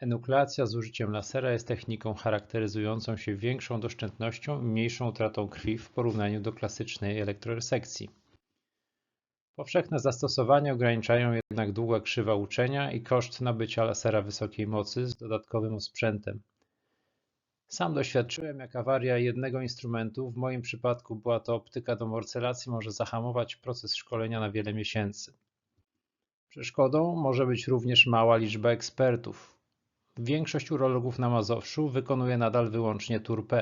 Enukleacja z użyciem lasera jest techniką charakteryzującą się większą doszczętnością i mniejszą utratą krwi w porównaniu do klasycznej elektroresekcji. Powszechne zastosowania ograniczają jednak długa krzywa uczenia i koszt nabycia lasera wysokiej mocy z dodatkowym osprzętem. Sam doświadczyłem, jak awaria jednego instrumentu, w moim przypadku była to optyka do morcelacji, może zahamować proces szkolenia na wiele miesięcy. Przeszkodą może być również mała liczba ekspertów. Większość urologów na Mazowszu wykonuje nadal wyłącznie TURP.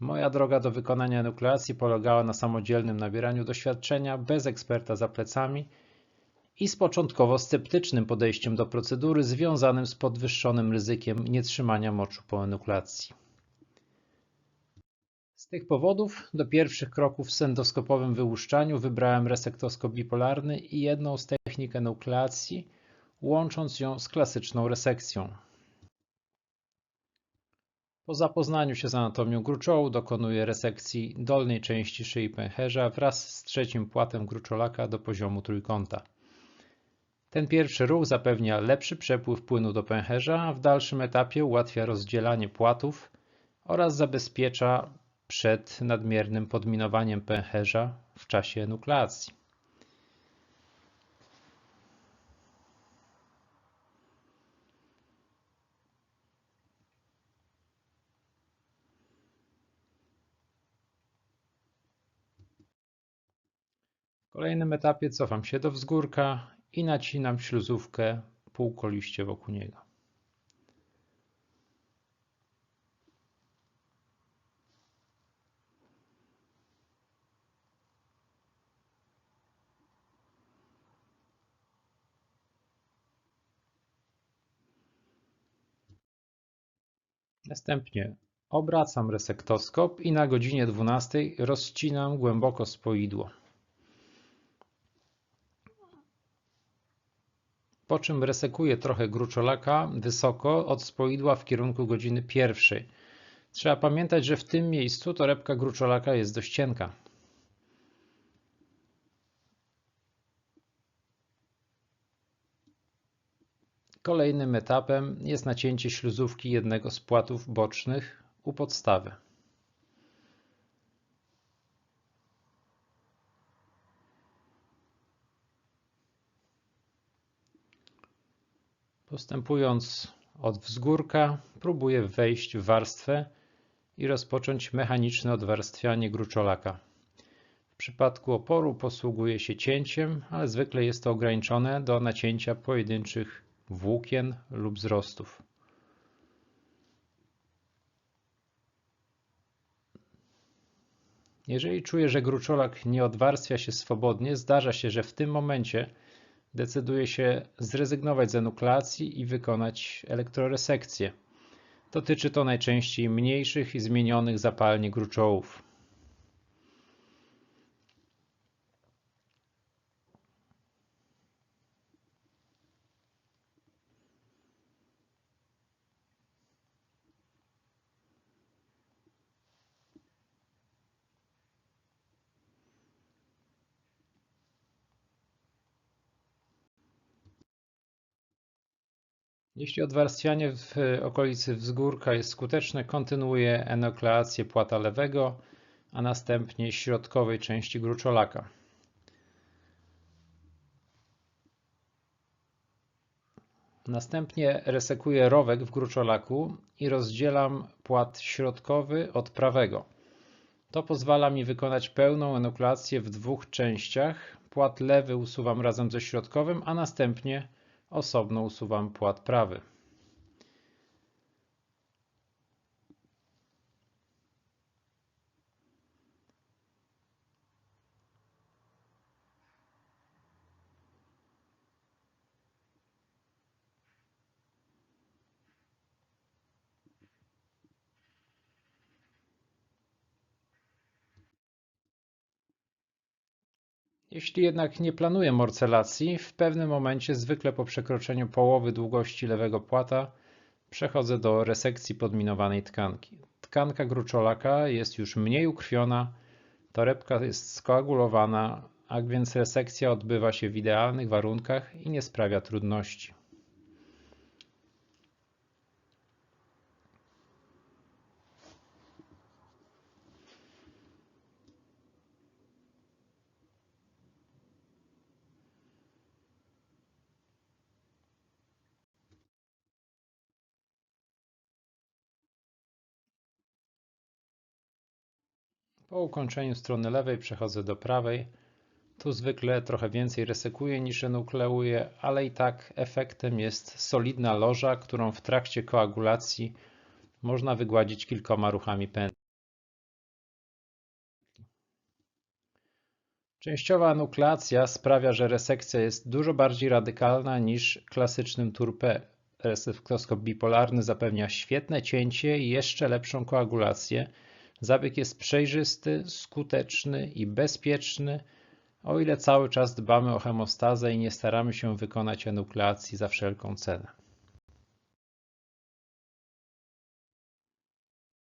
Moja droga do wykonania nukleacji polegała na samodzielnym nabieraniu doświadczenia, bez eksperta za plecami i z początkowo sceptycznym podejściem do procedury związanym z podwyższonym ryzykiem nietrzymania moczu po enukleacji. Z tych powodów do pierwszych kroków w endoskopowym wyłuszczaniu wybrałem resektoskop bipolarny i jedną z technik enukleacji, łącząc ją z klasyczną resekcją. Po zapoznaniu się z anatomią gruczołu dokonuję resekcji dolnej części szyi pęcherza wraz z trzecim płatem gruczolaka do poziomu trójkąta. Ten pierwszy ruch zapewnia lepszy przepływ płynu do pęcherza, a w dalszym etapie ułatwia rozdzielanie płatów oraz zabezpiecza przed nadmiernym podminowaniem pęcherza w czasie enukleacji. W kolejnym etapie cofam się do wzgórka i nacinam śluzówkę półkoliście wokół niego. Następnie obracam resektoskop i na godzinie 12 rozcinam głęboko spoidło. Po czym resekuję trochę gruczolaka wysoko od spoidła w kierunku godziny pierwszej. Trzeba pamiętać, że w tym miejscu torebka gruczolaka jest dość cienka. Kolejnym etapem jest nacięcie śluzówki jednego z płatów bocznych u podstawy. Postępując od wzgórka, próbuję wejść w warstwę i rozpocząć mechaniczne odwarstwianie gruczolaka. W przypadku oporu posługuję się cięciem, ale zwykle jest to ograniczone do nacięcia pojedynczych włókien lub wzrostów. Jeżeli czuję, że gruczolak nie odwarstwia się swobodnie, zdarza się, że w tym momencie decyduje się zrezygnować z enukleacji i wykonać elektroresekcję. Dotyczy to najczęściej mniejszych i zmienionych zapalnie gruczołów. Jeśli odwarstwianie w okolicy wzgórka jest skuteczne, kontynuuje enokleację płata lewego, a następnie środkowej części gruczolaka. Następnie resekuję rowek w gruczolaku i rozdzielam płat środkowy od prawego. To pozwala mi wykonać pełną enukleację w dwóch częściach. Płat lewy usuwam razem ze środkowym, a następnie Osobno usuwam płat prawy. Jeśli jednak nie planuję morcelacji, w pewnym momencie, zwykle po przekroczeniu połowy długości lewego płata, przechodzę do resekcji podminowanej tkanki. Tkanka gruczolaka jest już mniej ukrwiona, torebka jest skoagulowana, a więc resekcja odbywa się w idealnych warunkach i nie sprawia trudności. Po ukończeniu strony lewej przechodzę do prawej. Tu zwykle trochę więcej resekuję niż enukleuję, ale i tak efektem jest solidna loża, którą w trakcie koagulacji można wygładzić kilkoma ruchami pętli. Częściowa enukleacja sprawia, że resekcja jest dużo bardziej radykalna niż klasycznym turpe. Resektoskop bipolarny zapewnia świetne cięcie i jeszcze lepszą koagulację. Zabieg jest przejrzysty, skuteczny i bezpieczny, o ile cały czas dbamy o hemostazę i nie staramy się wykonać enukleacji za wszelką cenę.